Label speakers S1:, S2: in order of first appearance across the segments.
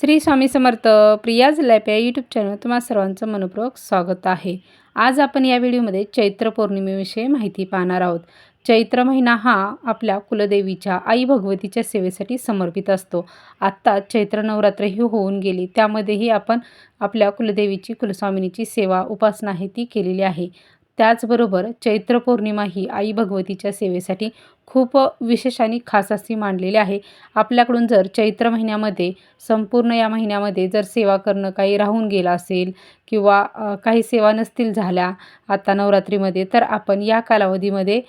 S1: Shri Swami Samarth Priya's lap या YouTube channel तुम्हा सर्वांचं मनपूर्वक स्वागत आहे. आज आपण या व्हिडिओमध्ये चैत्र पौर्णिमेविषयी माहिती पाहणार आहोत. चैत्र महिना हा आपल्या कुलदेवीच्या आई भगवतीच्या सेवेसाठी समर्पित असतो. आत्ता चैत्र नवरात्र ही होऊन गेली. त्यामध्येही आपण आपल्या कुलदेवीची कुलस्वामिनीची सेवा उपासना ही ती केलेली आहे. त्याचबरोबर चैत्र पौर्णिमा ही आई भगवतीच्या सेवेसाठी खूप विशेष आणि खास अशी मांडलेली आहे. आपल्याकडून जर चैत्र महिन्यामध्ये संपूर्ण या महिन्यामध्ये जर सेवा करणं काही राहून गेलं असेल किंवा काही सेवा नसतील झाल्या आता नवरात्रीमध्ये तर आपण या कालावधीमध्ये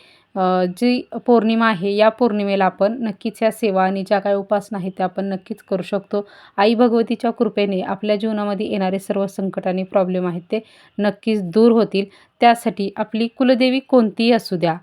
S1: जी पौर्णिमा आहे या पौर्णिमेला आपण नक्कीच या सेवा आणि ज्या काही उपासना आहेत त्या आपण नक्कीच करू शकतो. आई भगवतीच्या कृपेने आपल्या जीवनामध्ये येणारे सर्व संकट आणि प्रॉब्लेम आहेत ते नक्कीच दूर होतील. त्यासाठी आपली कुलदेवी कोणतीही असू द्या.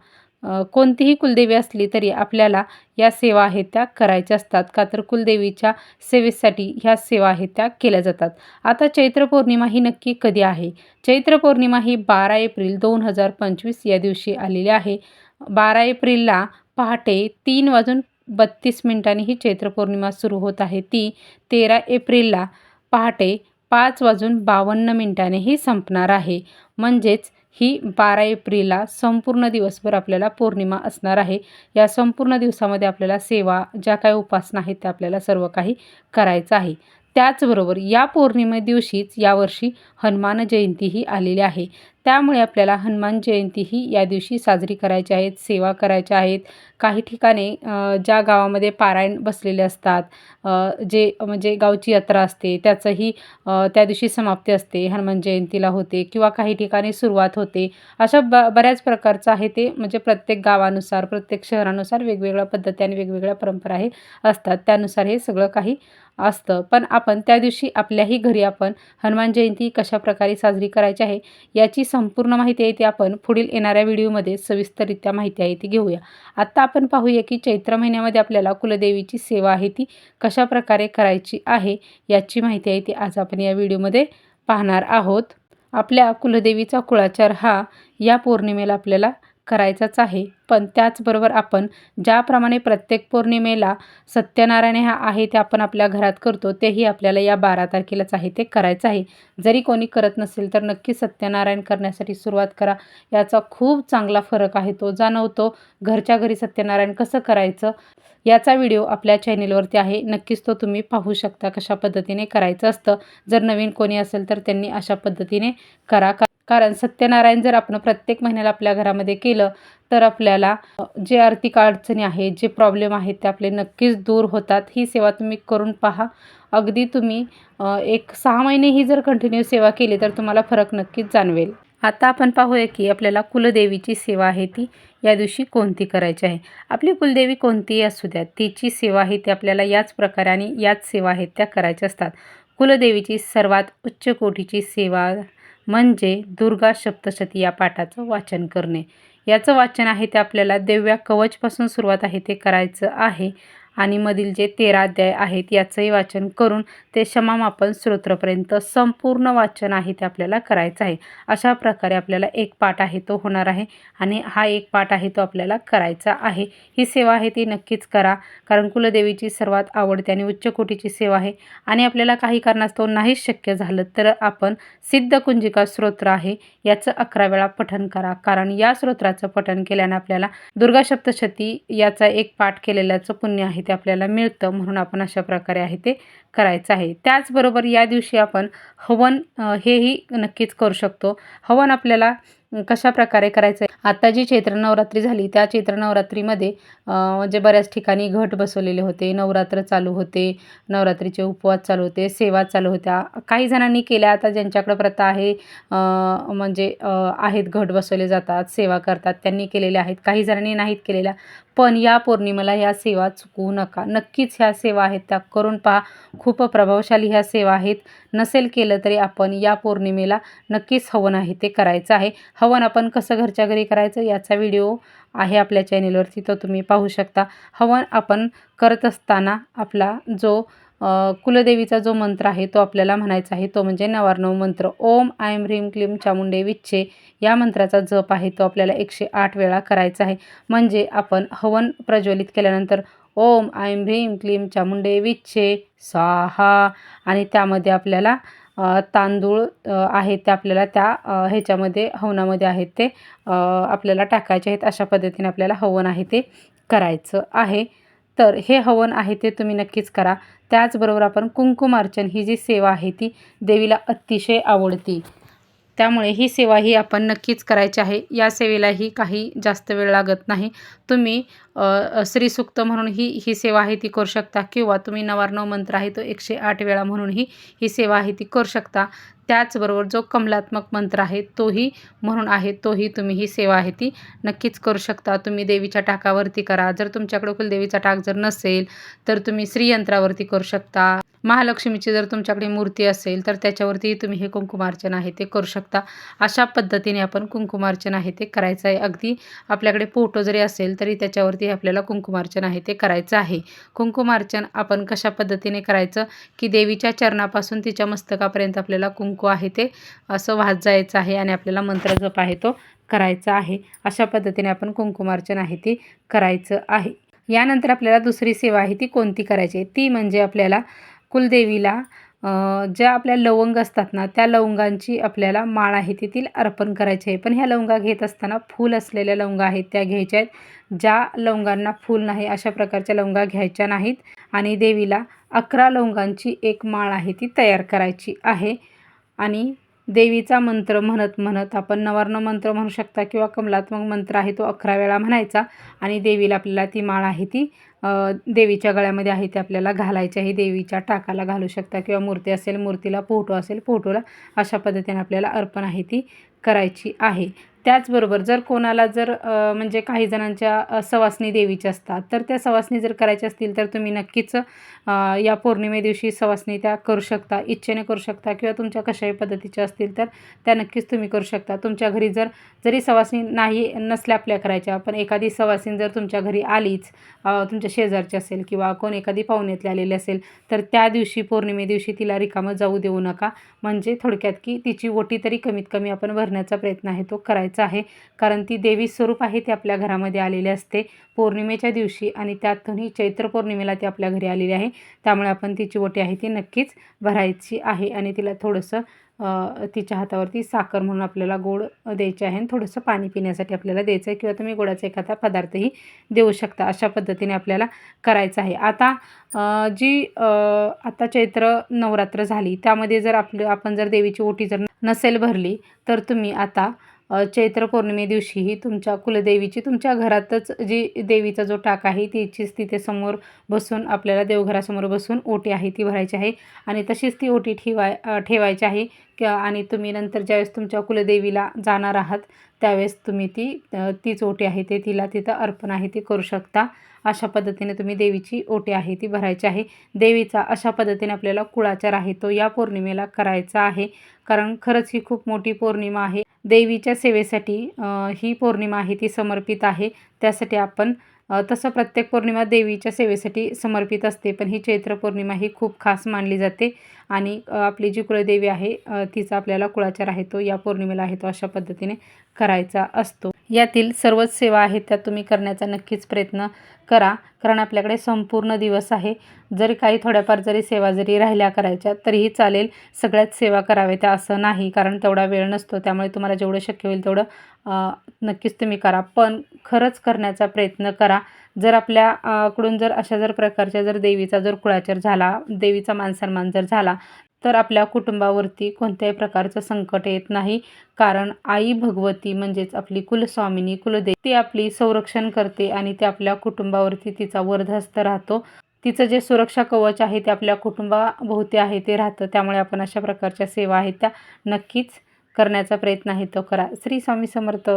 S1: कोणतीही कुलदेवी असली तरी आपल्याला या सेवा आहेत त्या करायच्या असतात. का तर कुलदेवीच्या सेवेसाठी ह्या सेवा आहेत त्या केल्या जातात. आता चैत्र पौर्णिमा ही नक्की कधी आहे? चैत्र पौर्णिमा ही बारा एप्रिल दोन हजार पंचवीस या दिवशी आलेली आहे. बारा एप्रिलला पहाटे तीन वाजून बत्तीस मिनिटांनी ही चैत्र पौर्णिमा सुरू होत आहे. ती तेरा एप्रिलला पहाटे पाच वाजून बावन्न मिनिटांनीही संपणार आहे. म्हणजेच ही बारा एप्रिलला संपूर्ण दिवसभर आपल्याला पौर्णिमा असणार आहे. या संपूर्ण दिवसामध्ये आपल्याला सेवा ज्या काही उपासना आहेत त्या आपल्याला सर्व काही करायचं आहे. त्याचबरोबर या पौर्णिमे दिवशीच यावर्षी हनुमान जयंतीही आलेली आहे. त्यामुळे आपल्याला हनुमान जयंतीही या दिवशी साजरी करायची आहेत सेवा करायच्या आहेत. काही ठिकाणी ज्या गावामध्ये पारायण बसलेले असतात जे म्हणजे गावची यात्रा असते त्याचंही त्या दिवशी समाप्ती असते हनुमान जयंतीला होते किंवा काही ठिकाणी सुरुवात होते. अशा ब बऱ्याच प्रकारचं आहे ते म्हणजे प्रत्येक गावानुसार प्रत्येक शहरानुसार वेगवेगळ्या पद्धती आणि वेगवेगळ्या परंपरा हे असतात. त्यानुसार हे सगळं काही असतं. पण आपण त्या दिवशी आपल्याही घरी आपण हनुमान जयंती कशा प्रकारे साजरी करायची आहे याची संपूर्ण माहिती आहे ती आपण पुढील येणाऱ्या व्हिडिओमध्ये सविस्तररित्या माहिती आहे ती घेऊया. आत्ता आपण पाहूया की चैत्र महिन्यामध्ये आपल्याला कुलदेवीची सेवा आहे ती कशा प्रकारे करायची आहे याची माहिती आहे ती आज आपण या व्हिडिओमध्ये पाहणार आहोत. आपल्या कुलदेवीचा कुळाचार हा या पौर्णिमेला आपल्याला करायचाच आहे. पण त्याचबरोबर आपण ज्याप्रमाणे प्रत्येक पौर्णिमेला सत्यनारायण हा आहे ते आपण आपल्या घरात करतो तेही आपल्याला या बारा तारखेलाच आहे ते करायचं आहे. जरी कोणी करत नसेल तर नक्की सत्यनारायण करण्यासाठी सुरुवात करा. याचा खूप चांगला फरक आहे. तो जाणवतो घरच्या घरी सत्यनारायण कसं करायचं याचा व्हिडिओ आपल्या चॅनेलवरती आहे. नक्कीच तो तुम्ही पाहू शकता कशा पद्धतीने करायचं असतं. जर नवीन कोणी असेल तर त्यांनी अशा पद्धतीने करा. कारण सत्यनारायण जर आपण प्रत्येक महिन्याला आपल्या घरामध्ये केलं तर आपल्याला जे आर्थिक अडचणी आहेत जे प्रॉब्लेम आहेत ते आपले नक्कीच दूर होतात. ही सेवा तुम्ही करून पहा. अगदी तुम्ही एक सहा महिने ही जर कंटिन्यू सेवा केली तर तुम्हाला फरक नक्कीच जाणवेल. आता आपण पाहूया की आपल्याला कुलदेवीची सेवा आहे ती या दिवशी कोणती करायची आहे? आपली कुलदेवी कोणतीही असू द्या तिची सेवा आहे ती आपल्याला याच प्रकारे आणि याच सेवा आहेत त्या करायच्या असतात. कुलदेवीची सर्वात उच्च कोटीची सेवा म्हणजे दुर्गा सप्तशती या पाठाचं वाचन करणे. याचं वाचन आहे ते आपल्याला देव्या कवचपासून सुरुवात आहे ते करायचं आहे. आणि मधील जे तेरा अध्याय आहेत याचंही वाचन करून ते क्षमामापन स्तोत्रपर्यंत संपूर्ण वाचन आहे ते आपल्याला करायचं आहे. अशा प्रकारे आपल्याला एक पाठ आहे तो होणार आहे आणि हा एक पाठ आहे तो आपल्याला करायचा आहे. ही सेवा आहे ती नक्कीच करा. कारण कुलदेवीची सर्वात आवडते आणि उच्च कोटीची सेवा आहे आणि आपल्याला काही कारणास्तव नाहीच शक्य झालं तर आपण सिद्ध कुंजिका स्तोत्र आहे याचं अकरा वेळा पठन करा. कारण या स्तोत्राचं पठन केल्याने आपल्याला दुर्गा सप्तशती याचा एक पाठ केलेल्याचं पुण्य आहे. ते आपल्याला मिळतं म्हणून आपण अशा प्रकारे आहे ते करायचं आहे. त्याचबरोबर या दिवशी आपण हवन हेही नक्कीच करू शकतो. हवन आपल्याला कशा प्रकारे करायचं? आहे आता जी चैत्र नवरात्री झाली त्या चैत्र नवरात्रीमध्ये म्हणजे बऱ्याच ठिकाणी घट बसवलेले होते. नवरात्र चालू होते नवरात्रीचे उपवास चालू होते सेवा चालू होत्या. काही जणांनी केल्या आता ज्यांच्याकडं प्रथा आहे म्हणजे आहेत घट बसवले जातात सेवा करतात त्यांनी केलेल्या आहेत. काही जणांनी नाहीत केलेल्या. पण या पौर्णिमेला ह्या सेवा चुकवू नका. नक्कीच ह्या सेवा आहेत. त्या करून पहा. खूप प्रभावशाली ह्या सेवा आहेत. नसेल केलं तरी आपण या पौर्णिमेला नक्कीच हवन आहे ते करायचं आहे. हवन आपण कसं घरच्या घरी करायचं याचा व्हिडिओ आहे आपल्या चॅनेलवरती तो तुम्ही पाहू शकता. हवन आपण करत असताना आपला जो कुलदेवीचा जो मंत्र आहे तो आपल्याला म्हणायचा आहे तो म्हणजे नवार्णव मंत्र. ओम आयम ह्रीम क्लीम चामुंडे विच्छे या मंत्राचा जप आहे तो आपल्याला एकशे आठ वेळा करायचा आहे. म्हणजे आपण हवन प्रज्वलित केल्यानंतर ओम आयम ह्रीम क्लीम चामुंडे विच्छे स्वाहा. आणि त्यामध्ये आपल्याला तांदूळ आहेत ते आपल्याला त्या ह्याच्यामध्ये हवनामध्ये आहेत ते आपल्याला टाकायचे आहेत. अशा पद्धतीने आपल्याला हवन आहे ते करायचं आहे. तर हे हवन आहे ते तुम्ही नक्कीच करा. त्याचबरोबर आपण कुंकुमार्चन ही जी सेवा आहे ती देवीला अतिशय आवडती. त्यामुळे ही सेवा ही आपण नक्कीच करायची आहे. या सेवेलाही काही जास्त वेळ लागत नाही. तुम्ही श्रीसूक्त म्हणून ही ही सेवा आहे ती करू शकता किंवा तुम्ही नवार्णव मंत्र आहे तो एकशे आठ वेळा म्हणूनही ही सेवा आहे ती करू शकता. त्याचबरोबर जो कमलात्मक मंत्र आहे तोही म्हणून आहे तोही तुम्ही ही सेवा आहे ती नक्कीच करू शकता. तुम्ही देवीच्या टाकावरती करा. जर तुमच्याकडे कुलदेवीचा टाक जर नसेल तर तुम्ही श्रीयंत्रावरती करू शकता. महालक्ष्मीची जर तुमच्याकडे मूर्ती असेल तर त्याच्यावरती तुम्ही हे कुंकुमार्चन आहे ते करू शकता. अशा पद्धतीने आपण कुंकुमार्चन आहे ते करायचं आहे. अगदी आपल्याकडे फोटो जरी असेल तरी त्याच्यावरती आपल्याला कुंकुमार्चन आहे ते करायचं आहे. कुंकुमार्चन आपण कशा पद्धतीने करायचं? की देवीच्या चरणापासून तिच्या मस्तकापर्यंत आपल्याला कुंकू आहे ते असं वाहत जायचं आहे आणि आपल्याला मंत्र जप आहे तो करायचा आहे. अशा पद्धतीने आपण कुंकुमार्चन आहे ते करायचं आहे. यानंतर आपल्याला दुसरी सेवा आहे ती कोणती करायची आहे? ती म्हणजे आपल्याला कुलदेवीला ज्या आपल्या लवंग असतात ना त्या लवंगांची आपल्याला माळ आहे तेथील अर्पण करायची आहे. पण ह्या लवंगा घेत असताना फूल असलेल्या लवंगा आहेत त्या घ्यायच्या आहेत. ज्या लवंगांना फूल नाही अशा प्रकारच्या लवंगा घ्यायच्या नाहीत आणि देवीला अकरा लवंगांची एक माळ आहे ती तयार करायची आहे. आणि देवीचा मंत्र म्हणत म्हणत आपण नवर्ण मंत्र म्हणू शकता किंवा कमलात्मक मंत्र आहे तो अकरा वेळा म्हणायचा आणि देवीला आपल्याला ती माळ आहे ती देवीच्या गळ्यामध्ये आहे ते आपल्याला घालायचे आहे. देवीच्या टाकाला घालू शकता किंवा मूर्ती असेल मूर्तीला फोटो असेल फोटोला अशा पद्धतीने आपल्याला अर्पण आहे ती करायची आहे. त्याचबरोबर जर कोणाला जर म्हणजे काही जणांच्या अ, सवासणी देवीच्या असतात तर त्या सवासणी जर करायच्या असतील तर तुम्ही नक्कीच या पौर्णिमे दिवशी सवासणी त्या करू शकता इच्छेने करू शकता किंवा तुमच्या कशाही पद्धतीच्या असतील तर त्या नक्कीच तुम्ही करू शकता. तुमच्या घरी जर जरी सवासणी नाही नसल्या आपल्या करायच्या पण एखादी सवासीन जर तुमच्या घरी आलीच तुमच्या शेजारची असेल किंवा कोण एखादी पाहुण्यातली आलेली असेल तर त्या दिवशी पौर्णिमे दिवशी तिला रिकामं जाऊ देऊ नका. म्हणजे थोडक्यात की तिची ओटी तरी कमीत कमी आपण भरण्याचा प्रयत्न आहे तो करायचा. आहे. कारण ती देवी स्वरूप आहे ती आपल्या घरामध्ये आलेली असते. पौर्णिमेच्या दिवशी आणि त्यातूनही चैत्र पौर्णिमेला ती आपल्या घरी आलेली आहे. त्यामुळे आपण तिची ओटी आहे ती नक्कीच भरायची आहे आणि तिला थोडंसं तिच्या हातावरती साखर म्हणून आपल्याला गोड द्यायचे आहे आणि थोडंसं पाणी पिण्यासाठी आपल्याला द्यायचं आहे किंवा तुम्ही गोडाचा एखादा पदार्थही देऊ शकता अशा पद्धतीने आपल्याला करायचं आहे. आता जी आता चैत्र नवरात्र झाली त्यामध्ये जर आपलं आपण जर देवीची ओटी जर नसेल भरली तर तुम्ही आता चैत्र पौर्णिमे दिवशीही तुमच्या कुलदेवीची तुमच्या घरातच जी देवीचा जो टाक आहे तिचीच तिथे समोर बसून आपल्याला देवघरासमोर बसून ओटी आहे ती भरायची आहे. आणि तशीच ती ओटी ठेवाय ठेवायची आहे. किंवा आणि तुम्ही नंतर ज्यावेळेस तुमच्या कुलदेवीला जाणार आहात त्यावेळेस तुम्ही ती तीच ओटी आहे ते तिला तिथं अर्पण आहे ती करू शकता. अशा पद्धतीने तुम्ही देवीची ओटी आहे ती भरायची आहे. देवीचा अशा पद्धतीने आपल्याला कुळाचार आहे तो या पौर्णिमेला करायचा आहे. कारण खरंच ही खूप मोठी पौर्णिमा आहे. देवीच्या सेवेसाठी ही पौर्णिमा आहे ती समर्पित आहे. त्यासाठी आपण तसं प्रत्येक पौर्णिमा देवीच्या सेवेसाठी समर्पित असते पण ही चैत्र पौर्णिमा ही खूप खास मानली जाते आणि आपली जी कुळदेवी आहे तिचा आपल्याला कुळाचार आहे तो या पौर्णिमेला आहे तो अशा पद्धतीने करायचा असतो. यातील सर्वच सेवा आहेत त्या तुम्ही करण्याचा नक्कीच प्रयत्न करा. कारण आपल्याकडे संपूर्ण दिवस आहे. जरी काही थोड्याफार जरी सेवा जरी राहिल्या करायच्या तरीही चालेल सगळ्याच सेवा कराव्या त्या असं नाही. कारण तेवढा वेळ नसतो त्यामुळे तुम्हाला जेवढं शक्य होईल तेवढं नक्कीच तुम्ही करा. पण खरंच करण्याचा प्रयत्न करा. जर आपल्याकडून जर अशा जर प्रकारच्या जर देवीचा जर कुळाचार झाला देवीचा मानसन्मान जर झाला तर आपल्या कुटुंबावरती कोणत्याही प्रकारचं संकट येत नाही. कारण आई भगवती म्हणजेच आपली कुलस्वामिनी कुलदेवी ती आपली संरक्षण करते आणि ते आपल्या कुटुंबावरती तिचा वरदहस्त राहतो. तिचं जे सुरक्षा कवच आहे ते आपल्या कुटुंबाभोवती आहे ते राहतं. त्यामुळे आपण अशा प्रकारच्या सेवा आहेत त्या नक्कीच करण्याचा प्रयत्न आहे तो करा. श्री स्वामी समर्थ.